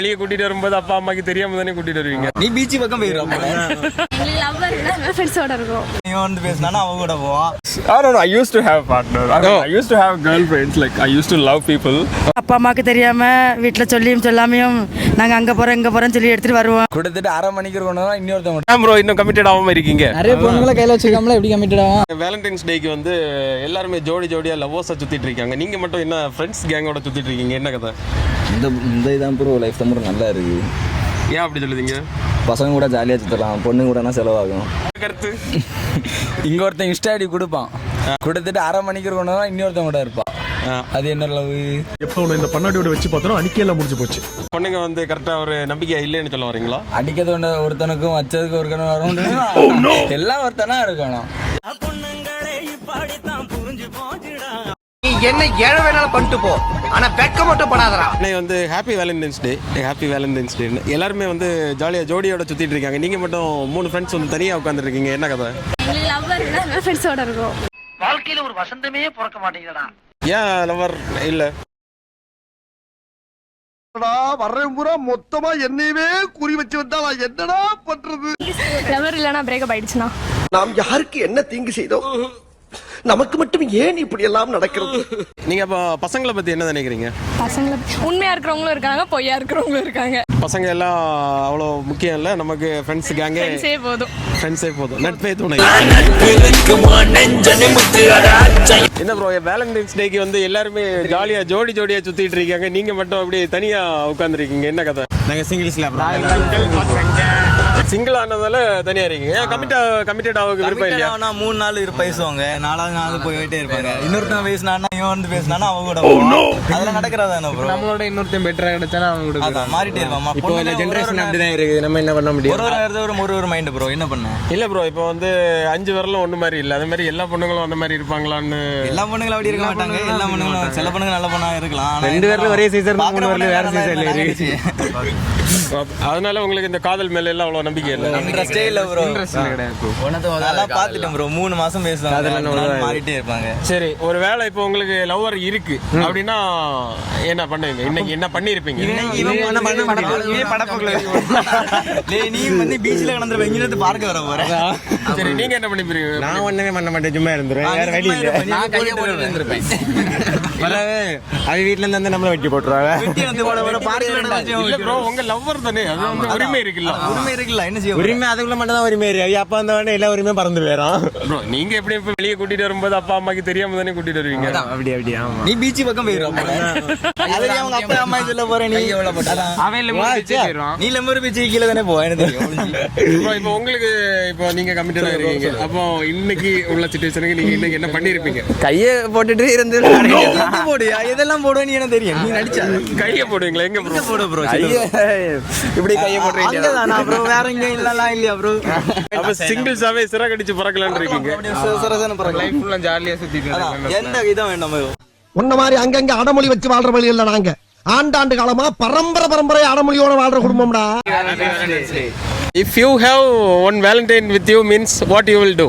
வெளியே கூட்டிட்டு வரும்போது அப்பா அம்மாக்கு தெரியாம தானே கூட்டிட்டு வருவீங்க? நீ பீச் பக்கம் போயிடுற எங்களுக்கு லவ்வர் இல்லை ஃப்ரெண்ட்ஸோட இருக்கோம். நீ வந்து பேசினா அவ கூட போவான். I don't know. I used to have partner. I, mean, I used to have girlfriends. Like I used to love people. அப்பா அம்மாவுக்கு தெரியாம வீட்டில் சொல்லியும் சொல்லாமையும் நாங்கள் அங்கே போகிறோம் இங்கே போகிறோம்னு சொல்லி எடுத்துகிட்டு வருவோம். கொடுத்துட்டு அரை மணிக்கு கொண்டு வந்தா இன்னொருத்தவங்க ஏன் ப்ரோ இன்னும் கமிட்டட் ஆகாம இருக்கீங்க. நிறைய பொண்ணுங்களை கையில் வச்சுக்காமல எப்படி கமிட்டட் ஆகும்? வேலண்டைன்ஸ் டேக்கு வந்து எல்லாருமே ஜோடி ஜோடியா லவ்வர்ஸா சுத்திட்டு இருக்காங்க. நீங்க மட்டும் என்ன ஃப்ரெண்ட்ஸ் கேங்கோட சுத்திட்டு இருக்கீங்க? என்ன கதை? இந்த இந்த இதான் ப்ரோ லைஃப் தான் ப்ரோ நல்லா இருக்கு. ஏன் அப்படி சொல்லுதீங்க? பசங்க கூட ஜாலியாக சுற்றலாம் பொண்ணு கூடனா செலவாகும்? கருத்து. இங்க ஒருத்தன் இன்ஸ்டா ஐடி கொடுப்பான் கொடுத்துட்டு அரை மணிக்கு கொண்டு வந்தா இன்னொருத்தவங்க கூட இருப்பான். அது என்ன லவ்? எப்போ உன்னை இந்த பண்ணாடியோட வச்சு பார்த்தோம் அன்னைக்கே முடிஞ்சு போச்சு. பொண்ணுங்க வந்து கரெக்டா ஒரு நம்பிக்கை இல்லைன்னு சொல்ல வரீங்களா? அடிக்கிறது ஒன்று ஒருத்தனுக்கும் வச்சதுக்கு ஒரு கணவன் வரும் எல்லாம் ஒருத்தனா இருக்கணும். என்ன ஏழை வேணாலும் பண்ணிட்டு போ. ஆனா வெக்க மட்டும் படாதடா அன்னைக்கு வந்து happy Valentine's day happy Valentine's day எல்லாருமே வந்து ஜாலியாக ஜோடியோட சுத்திட்டு இருக்காங்க. நீங்க மட்டும் மூணு ஃப்ரெண்ட்ஸ் வந்து தனியா உட்காந்துருக்கீங்க என்ன கதை? லவ்வர் இல்லை ஃப்ரெண்ட்ஸோட இருக்கோம். வாழ்க்கையில ஒரு வசந்தமே பிறக்க மாட்டேங்குதுடா. ஏன் லவர் இல்ல. வர்றேன் பூரா மொத்தமா என்னையவே குறி வச்சு வந்தா நான் என்னடா பண்றது? இல்லைனா பிரேக்கப் ஆயிடுச்சுன்னா நாம் யாருக்கு என்ன தீங்கு செய்தோம்? நமக்கு மட்டும் ஏன் இப்படி எல்லாம் நடக்கிறது? நீங்க அப்போ பசங்களை பத்தி என்ன நினைக்கிறீங்க? பசங்களை உண்மையா இருக்கிறவங்களும் இருக்காங்க பொய்யா இருக்கிறவங்களும் இருக்காங்க. பசங்க எல்லாம் அவ்வளோ முக்கியம் இல்லை? நமக்கு ஃப்ரெண்ட்ஸ் கேங்கே ஃப்ரெண்ட்ஸே போதும். ஃப்ரெண்ட்ஸே போதும். நட்பே துணை. என்ன ப்ரோ வேலண்டைன்ஸ் டேக்கு வந்து எல்லாருமே ஜாலியா ஜோடி ஜோடியா சுத்திட்டு இருக்காங்க. நீங்க மட்டும் அப்படியே தனியா உட்காந்துருக்கீங்க என்ன கதை? நாங்கள் சிங்கிள்ஸில் சிங்கிள் ஆனதால தனியா இருக்கீங்க. ஏன் கமிட்டா கமிட்டட் ஆக விருப்பம் இல்லையா? ஆனால் மூணு நாள் இரு பேசுவாங்க நாலாவது நாள் போயிட்டே இருப்பாங்க. இன்னொருத்தன் பேசினான்னா இவன் வந்து பேசினானா அவன் கூட போவான். அதெல்லாம் நடக்கிறதா என்ன ப்ரோ நம்மளோட இன்னொருத்தன் பெட்டரா கிடைச்சானா அவங்க கூட அதான் மாறிட்டே இருப்பான் இப்போ இந்த ஜென்ரேஷன் அப்படிதான் இருக்குது. நம்ம என்ன பண்ண முடியும்? ஒரு ஒரு வேறு ஒரு ஒரு ஒரு மைண்ட் ப்ரோ என்ன பண்ண? இல்ல ப்ரோ இப்போ வந்து அஞ்சு வரலும் ஒண்ணு மாதிரி இல்ல. அதே மாதிரி எல்லா பொண்ணுங்களும் அந்த மாதிரி இருப்பாங்களான்னு எல்லா பொண்ணுங்களும் அப்படி இருக்க மாட்டாங்க. எல்லா பொண்ணுங்களும் சில பொண்ணுங்க நல்ல பொண்ணா இருக்கலாம். ரெண்டு பேர்ல ஒரே பார்க்குற மூணு பேர்ல வேற பொண்ணுங்க season ல நல்லா இருக்கு. அதனால உங்களுக்கு இந்த காதல் மேல எல்லாம் அவ்வளவு நம்பிக்கை இல்லை? இன்ட்ரெஸ்டே இல்ல ப்ரோ கிடையாது அதெல்லாம் பார்த்துட்டேன் ப்ரோ மூணு மாசம் பேசுவாங்க. அதெல்லாம் மாறிட்டே இருப்பாங்க. சரி ஒரு வேளை இப்போ உங்களுக்கு லவ்வர் இருக்கு. அப்படின்னா என்ன பண்ணுவீங்க? இன்னைக்கு என்ன பண்ணிருப்பீங்க? நீ வந்து பீச்ல கடந்துரு இங்கிருந்து பார்க்க வர போற. சரி நீங்க என்ன பண்ணிருப்பீங்க நான் ஒண்ணுமே பண்ண மாட்டேன் சும்மா இருந்துருவேன் வேற வழி இல்ல. நான் கையை போட்டு இருந்திருப்பேன். அவ வீட்ல இருந்து வந்து நம்மள வெட்டி போட்டுருவாங்க. வெட்டி வந்து போட போட பார்க்கல இல்ல ப்ரோ உங்க லவ்வர் தானே. அது வந்து உரிமை இருக்குல்ல. உரிமை இருக்குல்ல என்ன செய்ய உரிமை அதுக்குள்ள மட்டும் தான் உரிமை இருக்கு. அப்பா வந்த உடனே எல்லா உரிமையும் பறந்து போயிடும் ப்ரோ நீங்க எப்படி இப்ப வெளியே கூட்டிட்டு வரும்போது அப்பா அம்மாக்கு தெரியாம தானே கூட்டிட்டு வருவீங்க? அப்படி அப்படி ஆமா. நீ பீச் பக்கம் போயிடுற அதுல அவங்க அப்பா அம்மா இதுல போற நீ. அதான். நீ லெம்பூர் பீச் கீழே தானே போ எனக்கு தெரியும் ப்ரோ இப்போ உங்களுக்கு இப்போ நீங்க கமிட்டடா இருக்கீங்க. அப்போ இன்னைக்கு உள்ள சுச்சுவேஷனுக்கு நீங்க இன்னைக்கு என்ன பண்ணிருப்பீங்க? கைய போட்டுட்டு இருந்து எது போடுயா எதெல்லாம் போடுவ நீ எனக்கு தெரியும். நீ நடிச்சா கைய போடுவீங்களா? எங்க ப்ரோ போடு ப்ரோ இப்படி கைய போட்டுறீங்க. அங்கதானா ப்ரோ வேற எங்க இல்லலாம் இல்லையா ப்ரோ அப்ப சிங்கிள்ஸாவே சிறகடிச்சு பறக்கலாம்னு இருக்கீங்க. சரசன பரவாயில்ல லைஃப் ஃபுல்லா ஜாலியா சுத்திட்டு எந்த இதுவும் வேண்டாம். உன்ன மாதிரி அங்கங்க அடமொழி வச்சு வாழ்ற வழி இல்ல நாங்க. ஆண்டாண்டு காலமா பரம்பரை பரம்பரை அடமொழியோட வாழ்ற குடும்பம்டா. If you have one valentine with you means what you will do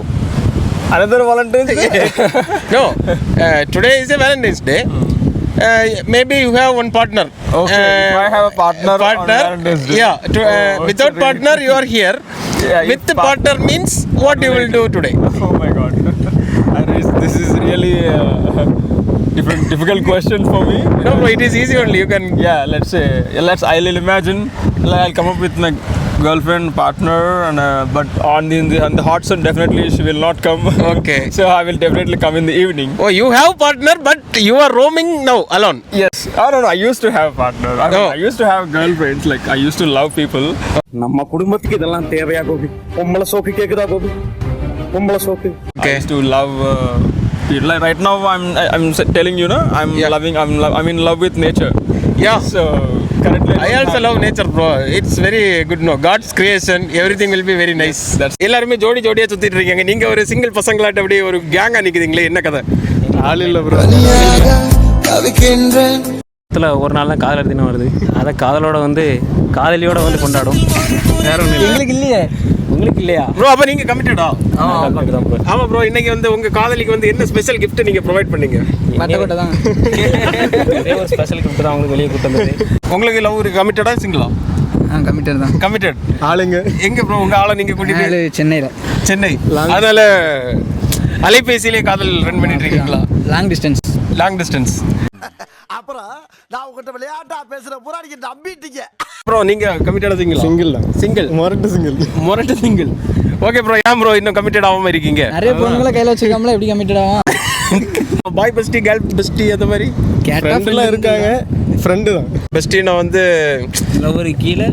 another Valentine's Day? no, uh, today is a Valentine's Day. Hmm. Uh, maybe you have one partner. Okay, if uh, I have a partner, partner. yeah, to, uh, Oh, without partner you are here. Yeah, With the partner means what you will do today. Oh my god. This is really uh, different, difficult question for me. No, it is easy only. You can. Yeah, let's say, let's, I'll imagine, I'll come up with like girlfriend, partner, and uh, but on the, on the hot sun, definitely she will not come. Okay. so I will definitely come in the evening. Oh, you have partner, but you are roaming now alone. Yes, I don't know. I used to have partner. I, mean, Oh. I used to have girlfriends. Like I used to love people. நம்ம குடும்பத்துக்கு இதெல்லாம் தேவையா கோபி பொம்பளை சோக்கு கேக்குதா கோபி பொம்பளை சோக்கு I used to love uh, people. Like right now, I'm I, I'm s- telling you, know, I'm Yeah. loving. I'm lo- I'm in love with nature. Yeah. So currently, I also love nature, bro. It's very good, no. God's creation, everything will be very nice. That's- எல்லாருமே ஜோடி ஜோடியா சுத்திட்டு இருக்கீங்க நீங்க ஒரு single பசங்களாட்ட அப்படியே ஒரு கேங்கா நிக்குதுங்களே என்ன கதை ஆள் இல்ல bro. இடத்துல ஒரு நாள் தான் காதலர் தினம் வருது அதை காதலோட வந்து காதலியோட வந்து கொண்டாடும் வேற ஒன்றும் எங்களுக்கு இல்லையே உங்களுக்கு இல்லையா? ப்ரோ அப்ப நீங்க கமிட்டடா தான் ப்ரோ ஆமா ப்ரோ இன்னைக்கு வந்து உங்க காதலிக்கு வந்து என்ன ஸ்பெஷல் gift நீங்க ப்ரொவைட் பண்ணீங்க? மட்டக்கோட்டை தான். ஒரே ஒரு ஸ்பெஷல் கிஃப்ட் தான் உங்களுக்கு வெளியே கூட்டு வந்தது உங்களுக்கு லவ் இருக்கு கமிட்டடா சிங்கிளா ஆ? கமிட்டர் தான். கமிட்டட் ஆளுங்க. எங்க ப்ரோ உங்க ஆளை நீங்க கூட்டிட்டு? சென்னையில். சென்னை. அதனால அலைபேசியிலே காதல் ரன் பண்ணிட்டு இருக்கீங்களா? லாங் டிஸ்டன்ஸ் லாங் டிஸ்டன்ஸ் அப்புறம் நான் உங்ககிட்ட விளையாட்டா பேசுற பூரா நீங்க நம்பிட்டீங்க ப்ரோ நீங்க கமிட்டடா சிங்கிளா சிங்கிள் தான். சிங்கிள் மொரட்டு சிங்கிள் மொரட்டு சிங்கிள் ஓகே ப்ரோ ஏன் ப்ரோ இன்னும் கமிட்டட் ஆகாம இருக்கீங்க? நிறைய பொண்ணுங்களை கையில் வச்சிருக்காமல எப்படி கமிட்டட் ஆகும் பாய் பெஸ்டி கேர்ள் பெஸ்டி அந்த மாதிரி. கேட்டா இருக்காங்க. ஃப்ரெண்டு தான். பெஸ்டினா வந்து லவ்வரு கீழே.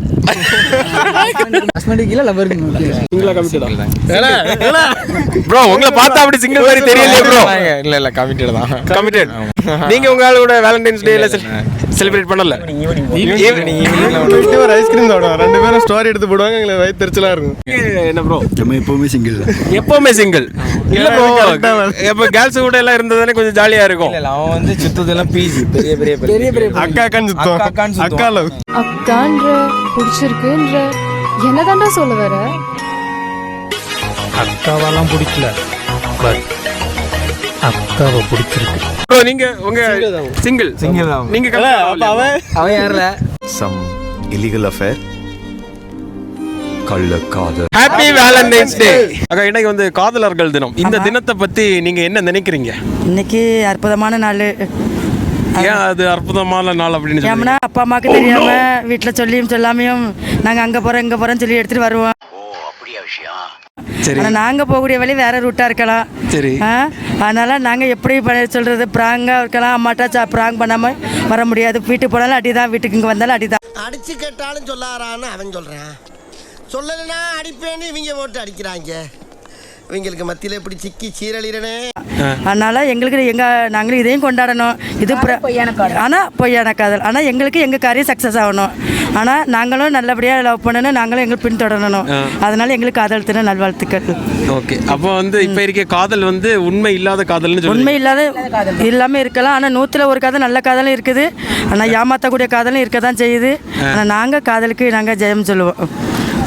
ஹஸ்பண்டுக்கு கீழே லவருக்கு கீழே. சிங்கிளா கமிட்டடா ப்ரோ உங்களை பார்த்தா அப்படி சிங்கிள் மாதிரி தெரியலையே ப்ரோ இல்ல இல்ல கமிட்டட் தான். கமிட்டட் நீங்க உங்க ஆளோட வேலண்டைன்ஸ் டேல செலிப்ரேட் பண்ணல? ஒரு ஐஸ்கிரீம் சாப்பிடுவோம். ரெண்டு பேரும் ஸ்டோரி எடுத்து போடுவாங்க எங்களுக்கு வயிற்றுச்சலா இருக்கும். என்ன ப்ரோ நம்ம எப்பவுமே சிங்கிள் எப்பவுமே சிங்கிள் இல்ல ப்ரோ. எப்ப கேர்ள்ஸ் கூட எல்லாம் இருந்ததானே கொஞ்சம் ஜாலியா இருக்கும். அவன் வந்து சுத்ததெல்லாம் பீசி பெரிய பெரிய பெரிய. பெரிய அக்கா அக்கான்னு சுத்தம். அக்கா அக்கான்னு சுத்துவான். அக்கா லவ் அக்கான்ற பிடிச்சிருக்குன்ற என்னதான்டா சொல்ல வர? அக்காவெல்லாம் பிடிக்கல. பட் அக்காவை பிடிச்சிருக்கு. ப்ரோ நீங்க உங்க சிங்கிள் Single. தான். நீங்க அவன் அவன் யாருல சம் இல்லீகல் அஃபேர் கள்ள காதல். ஹாப்பி வேலண்டைன்ஸ் டே அக்கா இன்னைக்கு வந்து காதலர்கள் தினம். இந்த தினத்தை பத்தி நீங்க என்ன நினைக்கிறீங்க? இன்னைக்கு அற்புதமான நாள். ஏன் அது அற்புதமான நாள் அப்படின்னு ஏம்னா அப்பா அம்மாவுக்கு தெரியாம வீட்டில் சொல்லியும் சொல்லாமையும் நாங்கள் அங்கே போகிறோம் இங்கே போகிறோம்னு சொல்லி எடுத்துகிட்டு வருவோம். சரி. ஆனால் நாங்கள் போகக்கூடிய வழி வேற ரூட்டாக இருக்கலாம். சரி. ஆ அதனால் நாங்கள் எப்படி பண்ண சொல்கிறது ப்ராங்காக இருக்கலாம் அம்மாட்டா ப்ராங் பண்ணாமல் வர முடியாது. வீட்டுக்கு போனாலும் அடி தான் வீட்டுக்கு இங்கே வந்தாலும் அடி தான் அடிச்சு கேட்டாலும் சொல்லாரான்னு அவன் சொல்றான். சொல்லலைன்னா அடிப்பேன்னு இவங்க போட்டு அடிக்கிறாங்க. இவங்களுக்கு மத்தியில இப்படி சிக்கி சீரழிறனே? அதனால் எங்களுக்கு எங்கள் நாங்களும் இதையும் கொண்டாடணும். இது ஆனால் பொய்யான காதல். ஆனால் எங்களுக்கு எங்கள் காரியம் சக்ஸஸ் ஆகணும். ஆனால் நாங்களும் நல்லபடியாக லவ் பண்ணணும் நாங்களும் எங்களுக்கு பின்தொடரணும். அதனால் எங்களுக்கு காதல் தின நல்வாழ்த்துக்கள். ஓகே. அப்போ வந்து இப்ப இருக்க காதல் வந்து உண்மை இல்லாத காதல்னு சொல்லி உண்மை இல்லாத இல்லாமல் இருக்கலாம். ஆனால் நூற்றில் ஒரு காதல் நல்ல காதலும் இருக்குது. ஆனால் ஏமாற்றக்கூடிய காதலும் இருக்க தான் செய்யுது ஆனால் நாங்கள் காதலுக்கு நாங்கள் ஜெயம் சொல்லுவோம்.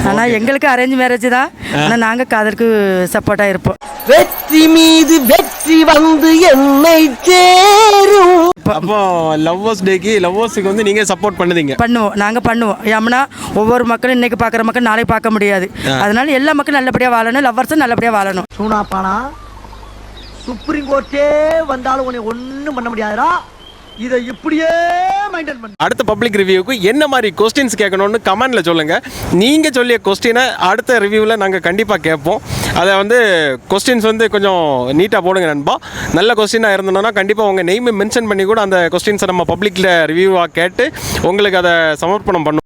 ஆனால் எங்களுக்கு அரேஞ்ச் மேரேஜ் தான். ஆனால் நாங்கள் காதலுக்கு சப்போர்ட்டாக இருப்போம். வெற்றி மீது வெற்றி வந்து என்னை சேரும். அப்போ லவ்வர்ஸ் டேக்கு லவ்வர்ஸுக்கு வந்து நீங்க சப்போர்ட் பண்ணுதீங்க பண்ணுவோம். நாங்கள் பண்ணுவோம். ஏம்னா ஒவ்வொரு மக்களும் இன்னைக்கு பார்க்குற மக்கள் நாளைக்கு பார்க்க முடியாது. அதனால எல்லா மக்களும் நல்லபடியாக வாழணும் லவ்வர்ஸும் நல்லபடியாக வாழணும். சூனாப்பானா? சுப்ரீம் கோர்ட்டே வந்தாலும் உன்னை ஒண்ணும் பண்ண முடியாதுடா. இதை இப்படியே மெயின்டைன் பண்ண. அடுத்த பப்ளிக் ரிவ்யூக்கு என்ன மாதிரி கொஸ்டின்ஸ் கேட்கணும்னு கமெண்ட்ல சொல்லுங்க. நீங்க சொல்லிய கொஸ்டினை அடுத்த ரிவ்யூவில் நாங்கள் கண்டிப்பாக கேட்போம். அதை வந்து கொஸ்டின்ஸ் வந்து கொஞ்சம் நீட்டாக போடுங்க நண்பா. நல்ல கொஸ்டினாக இருந்தோம்னா கண்டிப்பாக உங்கள் நெய்மை மென்ஷன் பண்ணி கூட அந்த கொஸ்டின்ஸை நம்ம பப்ளிக்கில் ரிவ்யூவாக கேட்டு உங்களுக்கு அதை சமர்ப்பணம் பண்ணுவோம்.